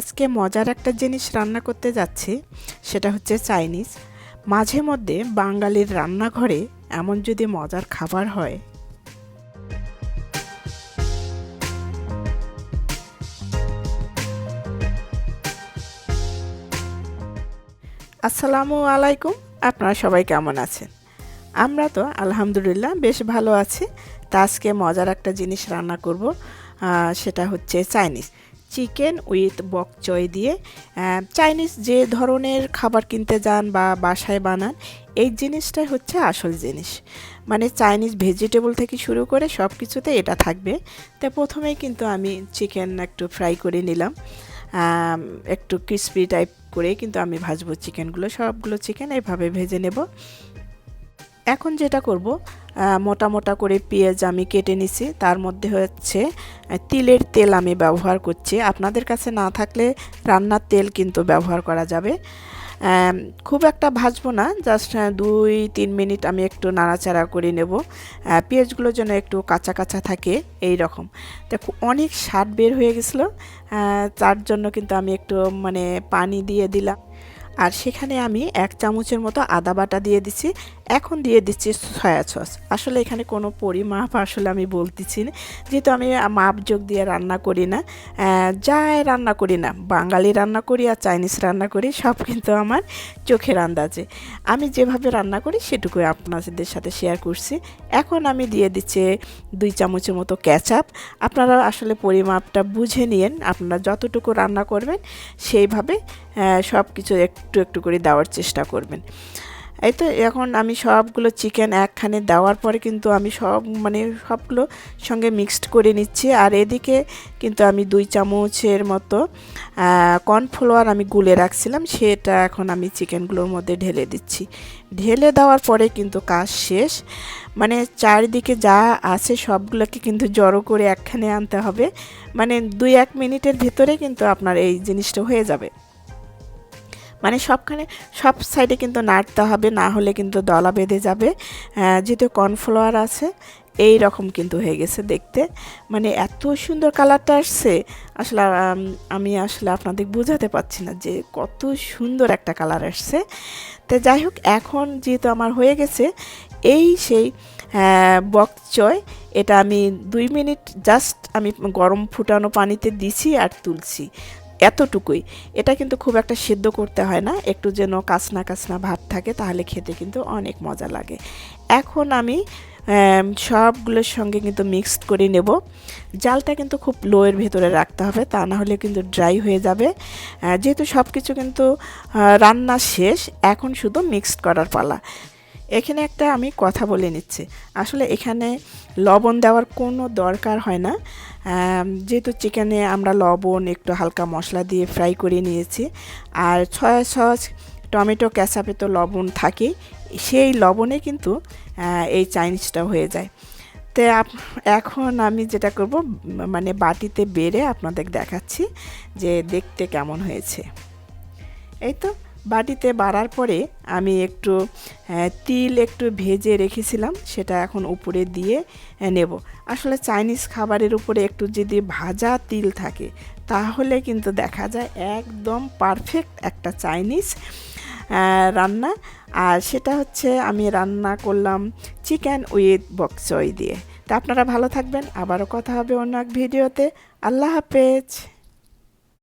আজকে মজার একটা জিনিস রান্না করতে যাচ্ছি, সেটা হচ্ছে চাইনিজ। মাঝে মধ্যে বাঙালির রান্নাঘরে এমন যদি মজার খাবার হয়। আসসালামু আলাইকুম, আপনারা সবাই কেমন আছেন? আমরা তো আলহামদুলিল্লাহ বেশ ভালো আছি। তা আজকে মজার একটা জিনিস রান্না করব সেটা হচ্ছে চাইনিজ। চিকেন উইথ বক চয় দিয়ে চাইনিজ যে ধরনের খাবার কিনতে যান বা বাসায় বানান, এই জিনিসটাই হচ্ছে আসল জিনিস। মানে চাইনিজ ভেজিটেবল থেকে শুরু করে সব কিছুতে এটা থাকবে। তো প্রথমেই কিন্তু আমি চিকেন একটু ফ্রাই করে নিলাম। একটু ক্রিসপি টাইপ করে কিন্তু আমি ভাজবো চিকেনগুলো। সবগুলো চিকেন এভাবে ভেজে নেব। এখন যেটা করব মোটা মোটা করে পেঁয়াজ আমি কেটে নিছি। তার মধ্যে হচ্ছে তিলের তেল আমি ব্যবহার করছি। আপনাদের কাছে না থাকলে রান্নার তেল কিন্তু ব্যবহার করা যাবে। খুব একটা ভাজবো না, জাস্ট দুই, তিন মিনিট আমি একটু নাড়াচাড়া করে নেব। পেঁয়াজগুলো যেন একটু কাঁচা কাঁচা থাকে, এই রকম। দেখো, অনেক স্বাদ বের হয়ে গেছিল। তার জন্য কিন্তু আমি একটু মানে পানি দিয়ে দিলাম। আর সেখানে আমি এক চামচের মতো আদা বাটা দিয়ে দিচ্ছি এখন দিয়ে দিচ্ছি সয়া সস আসলে এখানে কোনো পরিমাপ আসলে আমি বলতেছি না। যেহেতু আমি মাপ যোগ দিয়ে রান্না করি না যাই রান্না করি না, বাঙালি রান্না করি আর চাইনিজ রান্না করি, সব কিন্তু আমার চোখের আন্দাজে। আমি যেভাবে রান্না করি সেটুকুই আপনাদের সাথে শেয়ার করছি। এখন আমি দিয়ে দিচ্ছি দুই চামচের মতো ক্যাচাপ আপনারা আসলে পরিমাপটা বুঝে নিয়েন, আপনারা যতটুকু রান্না করবেন সেইভাবে সব কিছু একটু একটু করে দেওয়ার চেষ্টা করবেন। এই তো এখন আমি সবগুলো চিকেন একখানে দেওয়ার পরে কিন্তু আমি সব মানে সবগুলো সঙ্গে মিক্সড করে নিচ্ছি। আর এদিকে কিন্তু আমি দুই চামচের মতো কর্নফ্লাওয়ার আমি গুলে রাখছিলাম, সেটা এখন আমি চিকেনগুলোর মধ্যে ঢেলে দিচ্ছি। ঢেলে দেওয়ার পরে কিন্তু কাজ শেষ। মানে চারিদিকে যা আছে সবগুলোকে কিন্তু জড়ো করে একখানে আনতে হবে। মানে দুই এক মিনিটের ভেতরে কিন্তু আপনার এই জিনিসটা হয়ে যাবে। মানে সবখানে, সব সাইডে কিন্তু নাড়তে হবে, না হলে কিন্তু দলা বেঁধে যাবে। যেহেতু কর্নফ্লাওয়ার আছে এই রকম কিন্তু হয়ে গেছে দেখতে। মানে এত সুন্দর কালারটা আসছে, আসলে, আমি আসলে আপনাদের বোঝাতে পারছি না যে কত সুন্দর একটা কালার আসছে। তো যাই হোক, এখন যেহেতু আমার হয়ে গেছে, এই সেই বক চয়, এটা আমি দুই মিনিট জাস্ট আমি গরম ফুটানো পানিতে দিছি আর তুলছি। এতটুকুই। এটা কিন্তু খুব একটা সিদ্ধ করতে হয় না। একটু যেন কাসনা কাসনা ভাব থাকে, তাহলে খেতে কিন্তু অনেক মজা লাগে। এখন আমি সবগুলোর সঙ্গে কিন্তু মিক্সড করে নেব। জালটা কিন্তু খুব লোয়ের ভেতরে রাখতে হবে, তা না হলে কিন্তু ড্রাই হয়ে যাবে। যেহেতু সব কিছু কিন্তু রান্না শেষ, এখন শুধু মিক্সড করার পালা। এখানে একটা আমি কথা বলে নিচ্ছি। আসলে এখানে লবণ দেওয়ার কোনো দরকার হয় না। যেহেতু চিকেনে আমরা লবণ, একটু হালকা মশলা দিয়ে ফ্রাই করে নিয়েছি। আর ছয়া সস, টমেটো ক্যাচাপে তো লবণ থাকে, সেই লবণে কিন্তু এই চাইনিজটা হয়ে যায়। তো এখন আমি যেটা করব মানে বাটিতে বেড়ে আপনাদের দেখাচ্ছি যে দেখতে কেমন হয়েছে। এই তো। বাটিতে বাড়ার পরে আমি একটু তিল একটু ভেজে রেখেছিলাম, সেটা এখন উপরে দিয়ে নেব। আসলে চাইনিজ খাবারের উপরে একটু যদি ভাজা তিল থাকে, তাহলে কিন্তু দেখা যায় একদম পারফেক্ট একটা চাইনিজ রান্না। আর সেটা হচ্ছে আমি রান্না করলাম চিকেন উইথ বকচই দিয়ে। তা আপনারা ভালো থাকবেন, আবারও কথা হবে অন্য এক ভিডিওতে। আল্লাহ হাফেজ।